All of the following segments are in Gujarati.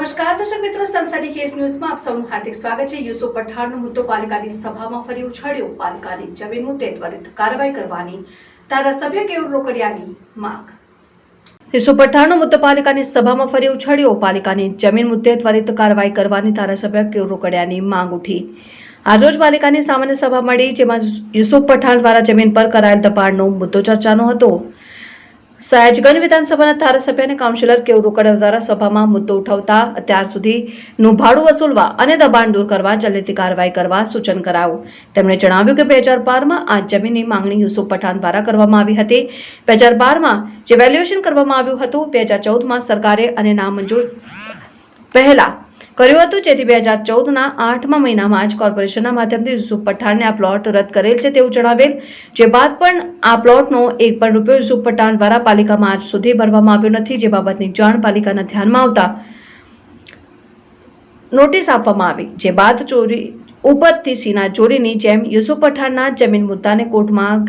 નમસ્કાર, દર્શક મિત્રો સંસારી કેસ ન્યૂઝમાં આપ સૌનું હાર્દિક સ્વાગત છે. યુસુફ પઠાણનો મુદ્દો પાલિકાની સભામાં ફરી ઉછાળ્યો. પાલિકાની જમીન મુદ્દે ત્વરિત કાર્યવાહી કરવાની ધારાસભ્ય કેવું રોકડિયાની માંગ. યુસુફ પઠાણનો મુદ્દો પાલિકાની સભામાં ફરી ઉછળ્યો. પાલિકાની જમીન મુદ્દે ત્વરિત કાર્યવાહી કરવાની ધારાસભ્ય કેવ રોકડિયાની માંગ ઉઠી. આજરોજ પાલિકાની સામાન્ય સભા મળી, જેમાં યુસુફ પઠાણ દ્વારા જમીન પર કરાયેલ દબાણનો મુદ્દો ચર્ચાનો હતો. સયાજગંજ વિધાનસભાના ધારાસભ્ય અને કાઉન્સિલર કેવું રોકડિયા દ્વારા સભામાં મુદ્દો ઉઠાવતા અત્યાર સુધીનું ભાડું વસૂલવા અને દબાણ દૂર કરવા જલ્દીથી કાર્યવાહી કરવા સૂચન કરાયું. તેમણે જણાવ્યું કે બે હજાર બારમાં આ જમીનની માંગણી યુસુફ પઠાણ દ્વારા કરવામાં આવી હતી. બે હજાર બારમાં જે વેલ્યુએશન કરવામાં આવ્યું હતું, બે હજાર ચૌદમાં સરકારે અને નામંજૂર પહેલા કર્યું હતું. જેથી બે હજાર ચૌદના આઠમા મહિનામાં જ કોર્પોરેશનના માધ્યમથી યુસુફ પઠાણને આ પ્લોટ રદ કરેલ છે તેવું જણાવેલ. જે બાદ પણ આ પ્લોટનો એક પણ રૂપિયો યુસુફ પઠાણ દ્વારા પાલિકામાં આજ સુધી ભરવામાં આવ્યો નથી, જે બાબતની જાણ પાલિકાના ધ્યાનમાં આવતા નોટિસ આપવામાં આવી. જે બાદ ચોરી ઉપરથી સિના ચોરીની જેમ યુસુફ પઠાણના જમીન મુદ્દાને કોર્ટમાં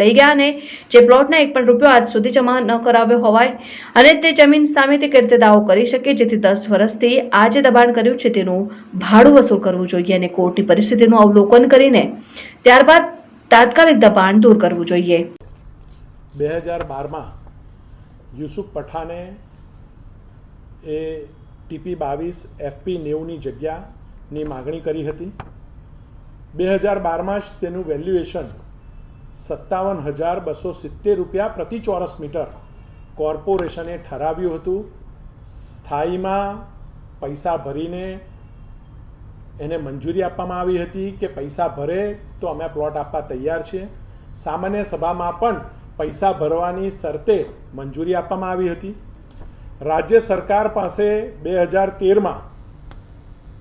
લઈ ગયા અને જે પ્લોટના એક પણ રૂપિયો આજ સુધી જમા ન કરાવ્યો હોવાય અને તે જમીન સામે તે કઈ રીતે દાવો કરી શકે જેથી દસ વર્ષથી આ જે દબાણ કર્યું છે તેનું ભાડું વસૂલ કરવું જોઈએ અને કોર્ટની પરિસ્થિતિનું અવલોકન કરીને ત્યારબાદ તાત્કાલિક દબાણ દૂર કરવું જોઈએ. બે હજાર બારમાં યુસુફ પઠાને એ ટીપી બાવીસ એફપી નેવુંની જગ્યાની માગણી કરી હતી. બે હજાર બારમાં જ તેનું વેલ્યુએશન સત્તાવન હજાર બસો સિત્તેર રૂપિયા પ્રતિ ચોરસ મીટર કોર્પોરેશને ઠરાવ્યું હતું. સ્થાયીમાં પૈસા ભરીને એને મંજૂરી આપવામાં આવી હતી કે પૈસા ભરે તો અમે પ્લોટ આપવા તૈયાર છીએ. સામાન્ય સભામાં પણ પૈસા ભરવાની શરતે મંજૂરી આપવામાં આવી હતી. રાજ્ય સરકાર પાસે બે હજાર તેરમાં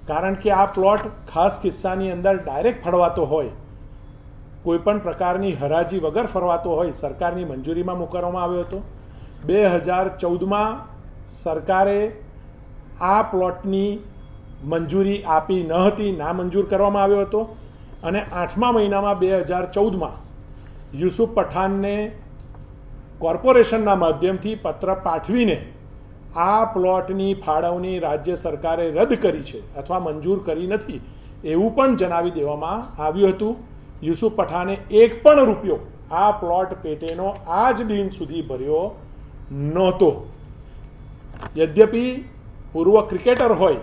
કારણ કે આ પ્લોટ ખાસ કિસ્સાની અંદર ડાયરેક્ટ ફળવાતો હોય કોઈ પણ પ્રકારની હરાજી વગર ફરવાતો હોય, સરકારની મંજૂરીમાં મૂકવામાં આવ્યો હતો. બે હજાર ચૌદમાં સરકારે આ પ્લોટની મંજૂરી આપી ન હતી નામંજૂર કરવામાં આવ્યો હતો. અને આઠમા મહિનામાં બે હજાર ચૌદમાં યુસુફ પઠાણને કોર્પોરેશનના માધ્યમથી પત્ર પાઠવીને આ પ્લોટની ફાળવણી રાજ્ય સરકારે રદ કરી છે અથવા મંજૂર કરી નથી એવું પણ જણાવી દેવામાં આવ્યું હતું. યુસુફ પઠાને એક પણ રૂપિયો આ પ્લોટ પેટેનો આજ દિન સુધી ભર્યો નહોતો. યદ્યપિ પૂર્વ ક્રિકેટર હોય,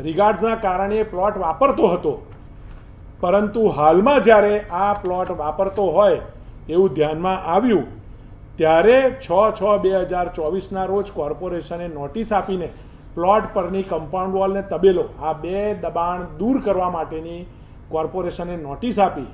રિગાર્ડ્સના કારણે પ્લોટ વાપરતો હતો, પરંતુ હાલમાં જ્યારે આ પ્લોટ વાપરતો હોય એવું ધ્યાનમાં આવ્યું ત્યારે છ છ બે હજાર ચોવીસના રોજ કોર્પોરેશને નોટિસ આપીને પ્લોટ પરની કમ્પાઉન્ડ વોલને તબેલો આ બે દબાણ દૂર કરવા માટેની કોર્પોરેશને નોટિસ આપી.